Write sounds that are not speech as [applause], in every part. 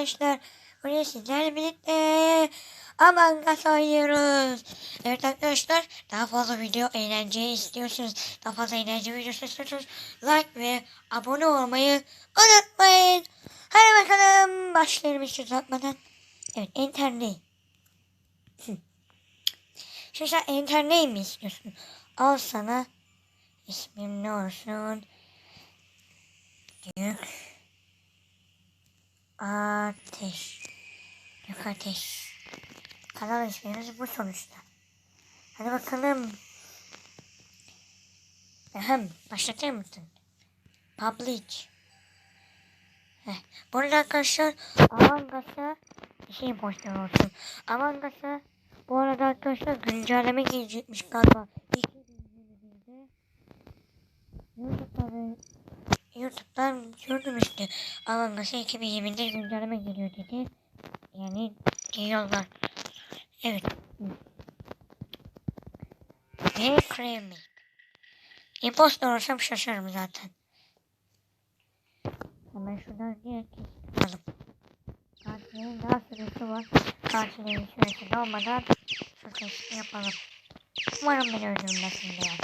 arkadaşlar. Bugün sizlerle birlikte Among oynuyoruz. Evet arkadaşlar daha fazla video eğlence istiyorsunuz. Daha fazla eğlence videosu istiyorsunuz. Like ve abone olmayı unutmayın. Hadi bakalım başlayalım hiç uzatmadan. Evet. Hı. Şimdi sen enter name mi istiyorsun? Al sana ismim ne olsun? Yük Ateş. Yük Ateş. Kanal ismimiz bu sonuçta. Hadi bakalım. Ahem, başlatır mısın? Public. Heh. Bu arada arkadaşlar bir şey poster olsun. Among Us'a bu arada arkadaşlar güncelleme gelecekmiş galiba. İlk videomuzda YouTube'da YouTube'dan gördüm işte. Among Us'a 2020'de güncelleme geliyor dedi. Yani geliyorlar. Evet. Ve kremi. Impostor olsam şaşarım zaten. Hemen şuradan direkt alalım. Katilin daha süresi var. Katilin süresi dolmadan sakın yapalım. Umarım beni öldürmesin beyaz.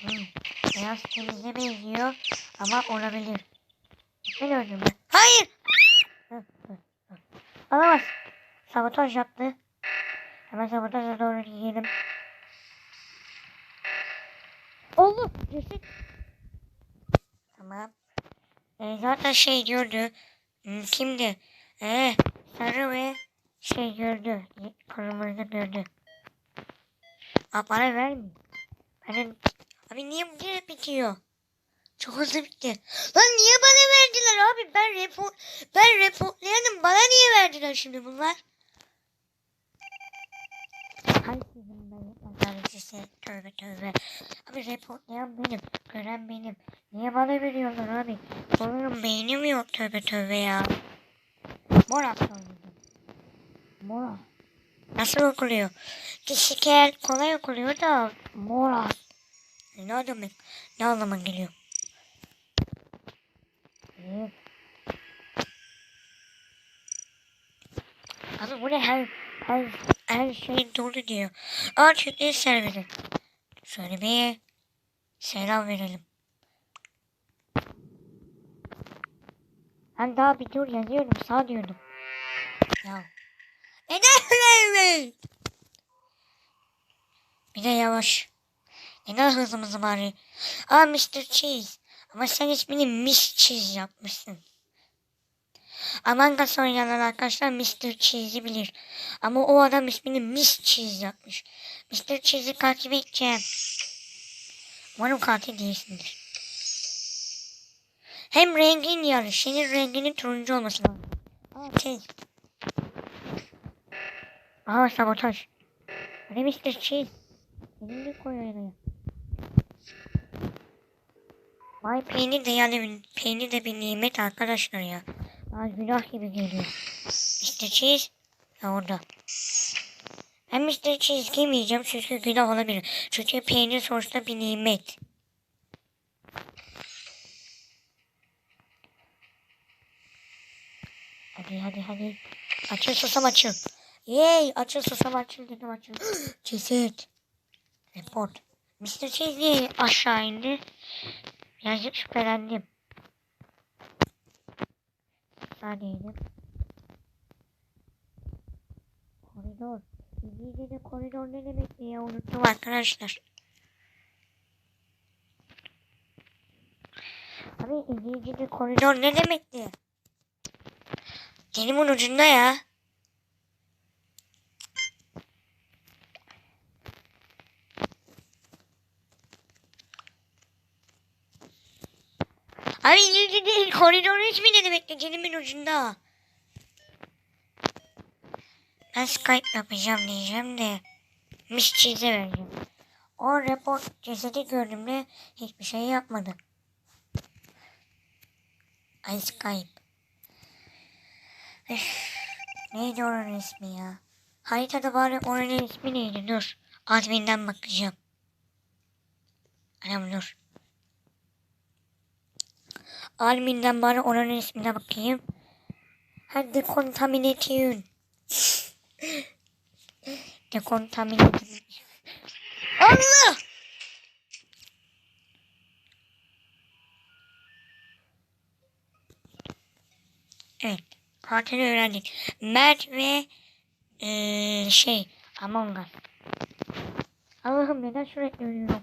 Hmm, beyaz temize benziyor ama olabilir. Beni öldürme. Hayır! Hı, hı, hı. Alamaz. Sabotaj yaptı. Hemen sabotaja doğru gidelim. Oldu. Ceset. Tamam. E, zaten şey gördü. Hmm, kimdi? E, sarı ve şey gördü. Kırmızı gördü. Aa, bana vermiyor. Benim... Abi niye bu direkt bitiyor? Çok hızlı bitti. Lan niye bana verdiler abi? Ben report ben reportlayanım. Bana niye verdiler şimdi bunlar? Hay sizin ben pazarcısı. Tövbe tövbe. Abi reportlayan benim. Gören benim. Niye bana veriyorlar abi? Olurum beynim yok tövbe tövbe ya. Morat oynadım. Morat. Nasıl okuluyor? Kişikel kolay okuluyor da Morat. Ne demek? Ne anlama geliyor? Evet. Abi bu ne her her her şey dolu diyor. Aa Türkleri serveri. Şöyle bir selam verelim. Ben daha bir dur yazıyorum sağ diyordum. Ya. Neden öyle? Bir de yavaş. Neden hızımız var? Aa Mr. Cheese. Ama sen ismini Miss Cheese yapmışsın. Among Us oynayan arkadaşlar Mr. Cheese'i bilir. Ama o adam ismini Miss Cheese yapmış. Mr. Cheese'i takip edeceğim. Umarım katil değilsindir. Hem rengin yarı. Senin renginin turuncu olması lazım. Aa şey. Aa sabotaj. Hadi Mr. Cheese. Senin bir koy araya. Vay peynir de yani peynir de bir nimet arkadaşlar ya. Aa günah gibi geliyor. Mr. Cheese ya orada. Ben Mr. Cheese giymeyeceğim çünkü günah olabilir. Çünkü peynir sonuçta bir nimet. Hadi hadi hadi. Açıl susam açıl. Yey açıl susam açıl dedim açıl. [gasps] Ceset. Report. Mr. Cheese niye aşağı indi? Birazcık şüphelendim. Saniyeydim. Koridor. İngilizce'de koridor ne demek diye unuttum arkadaşlar. Abi İngilizce'de koridor ne demekti? Dilimin ucunda ya. Abi İngilizce'de koridor ismi ne demekti? Dilimin ucunda. Ben Skype yapacağım diyeceğim de Cheese'e vereceğim. O report cesedi gördüğümde hiçbir şey yapmadı. Ay Skype. Üf, neydi oranın ismi ya? Haritada bari oranın ismi neydi? Dur. Admin'den bakacağım. Anam dur. Admin'den bari oranın ismine bakayım. decontamination. decontamination. [laughs] Allah! Evet. Katili öğrendik. Mert ve eee, şey Among Us. Allah'ım neden sürekli ölüyorum?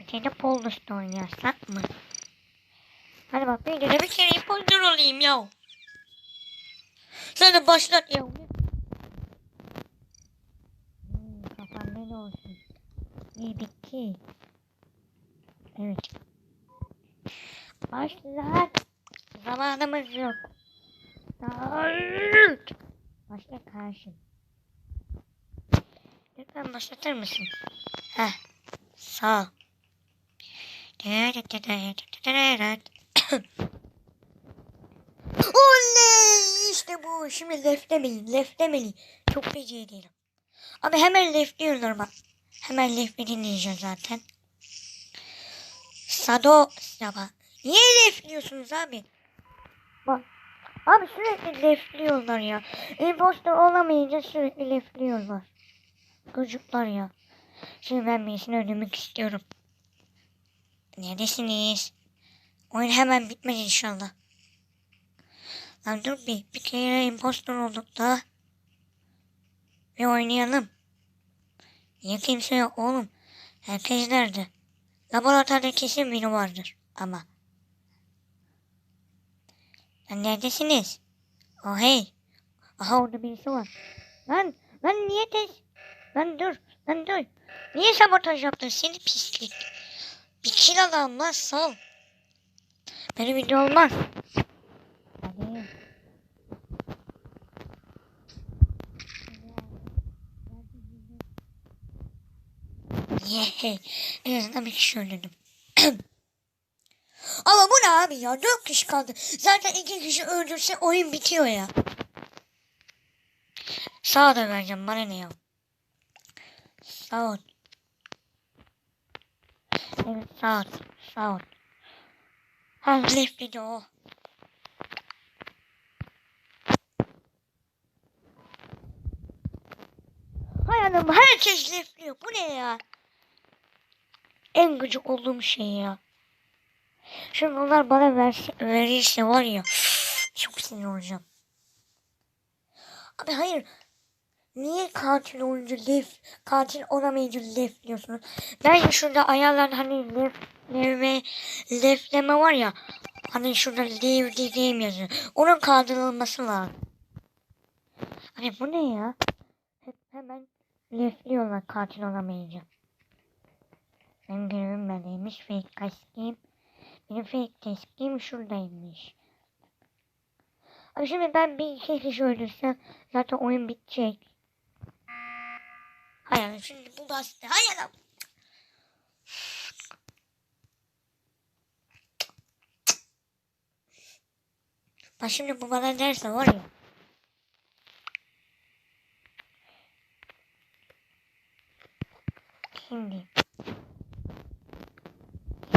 Bir kere de Pollus'ta oynayasak mı? Hadi bak bir de bir kere imposter olayım ya. Sen de başlat ya. Hmm, kafam ne olsun. İyi bitti. Evet. Başlat. Zamanımız yok. Başlat. Başla karşım. Lütfen başlatır mısın? Heh. Sağ ol. Oley! İşte bu. Şimdi leflemeyin. Leflemeyin. Çok beceriyim. Abi hemen lefliyorlar bak. Hemen lefli dinleyeceğim zaten. Sado Saba. Niye lefliyorsunuz abi? Bak. Abi sürekli lefliyorlar ya. Impostor olamayınca sürekli lefliyorlar. Çocuklar ya. Şimdi ben birisini öldürmek istiyorum. Neredesiniz? Oyun hemen bitmez inşallah. Lan dur bir. Bir kere impostor olduk da. Bir oynayalım. Niye kimse yok oğlum? Herkes nerede? Laboratuvarda kesin biri vardır ama. Lan neredesiniz? Oh hey. Aha orada birisi var. Lan, lan niye tez? Lan dur, lan dur. Niye sabotaj yaptın seni pislik? Bir kill alalım lan sal. Benim video olmaz. Hadi. Yehe. En azından bir kişi öldürdüm. [clears throat] Ama bu ne abi ya? Dört kişi kaldı. Zaten iki kişi öldürse oyun bitiyor ya. Sağa da vereceğim. Bana ne ya? Sağ ol. Sağ ol. Sağ ol. Ha left. Hay anam herkes lefliyor. Bu ne ya? En gıcık olduğum şey ya. Şimdi onlar bana verse, verirse var ya. Çok sinir olacağım. Abi hayır. Niye katil oyuncu lef, katil olamayınca lef diyorsunuz? Ben şurada ayarlar hani lef, leve, lefleme var ya. Hani şurada lev dediğim yazıyor. Onun kaldırılması lazım. Hani bu ne ya? Hep hemen lefliyorlar katil olamayınca. Benim görevim neredeymiş? Fake kaskim. Benim fake kaskim şuradaymış. Abi şimdi ben bir kişi öldürsem zaten oyun bitecek. Hayır şimdi bu da size. Hayır adam. Bak şimdi bu bana derse var ya. Şimdi.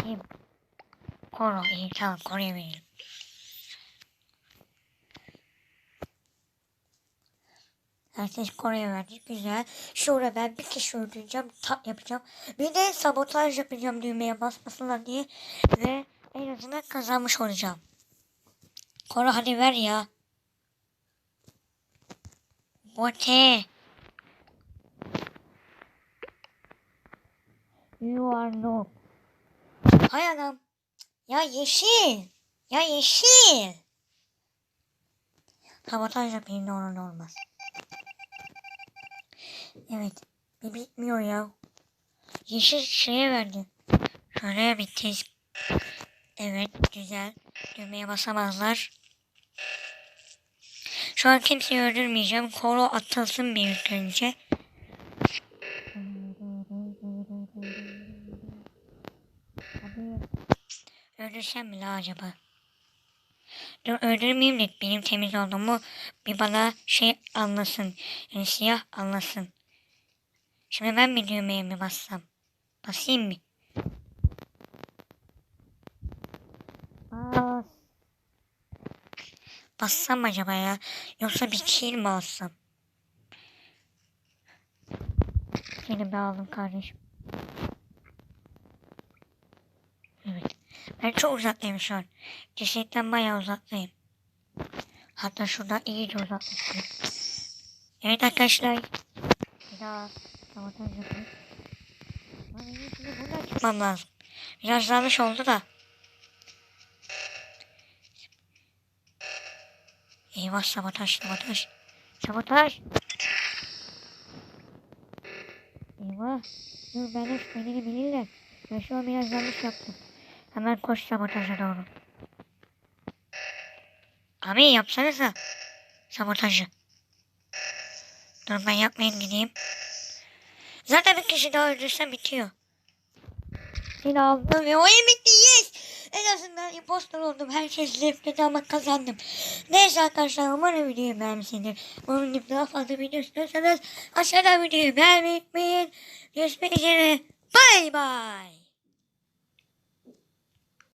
Kim? Koro iyi tamam Herkes Kore'ye verdi. Güzel. Şurada ben bir kişi öldüreceğim. Tap yapacağım. Bir de sabotaj yapacağım düğmeye basmasınlar diye. Ve en azından kazanmış olacağım. Kore hadi ver ya. Bote. You are noob. Hay adam. Ya yeşil. Ya yeşil. Sabotaj yapayım ne olur ne olmaz. Evet. Bir bitmiyor ya. Yeşil şeye verdi. Şöyle bir tez. Evet güzel. Düğmeye basamazlar. Şu an kimseyi öldürmeyeceğim. Koro atılsın bir ilk önce. Öldürsem mi acaba? Dur öldürmeyeyim de benim temiz olduğumu bir bana şey anlasın. Yani siyah anlasın. Şimdi ben bir düğmeye mi bassam? Basayım mı? Bas. assam mı acaba ya? Yoksa bir kill mi alsam? Seni de aldım kardeşim. Evet. Ben çok uzaktayım şu an. Cesetten bayağı uzaktayım. Hatta şurada iyice uzaklaştım. Evet arkadaşlar. Bir daha sabotaj yapayım. Şimdi buradan çıkmam lazım. Biraz yanlış oldu da. Eyvah sabotaj sabotaj. Sabotaj. Eyvah. Dur ben de beni bilirler. Ben şu an biraz yanlış yaptım. Hemen koş sabotaja doğru. Abi yapsanıza. Sabotajı. Dur ben yapmayayım gideyim. Zaten bir kişi daha öldürse bitiyor. Ve oyun bitti yes. En azından impostor oldum. Herkes nefret ama kazandım. Neyse arkadaşlar umarım videoyu beğenmişsinizdir. Gibi daha fazla video istiyorsanız aşağıdan videoyu beğenmeyi unutmayın. Görüşmek üzere. Bay bay.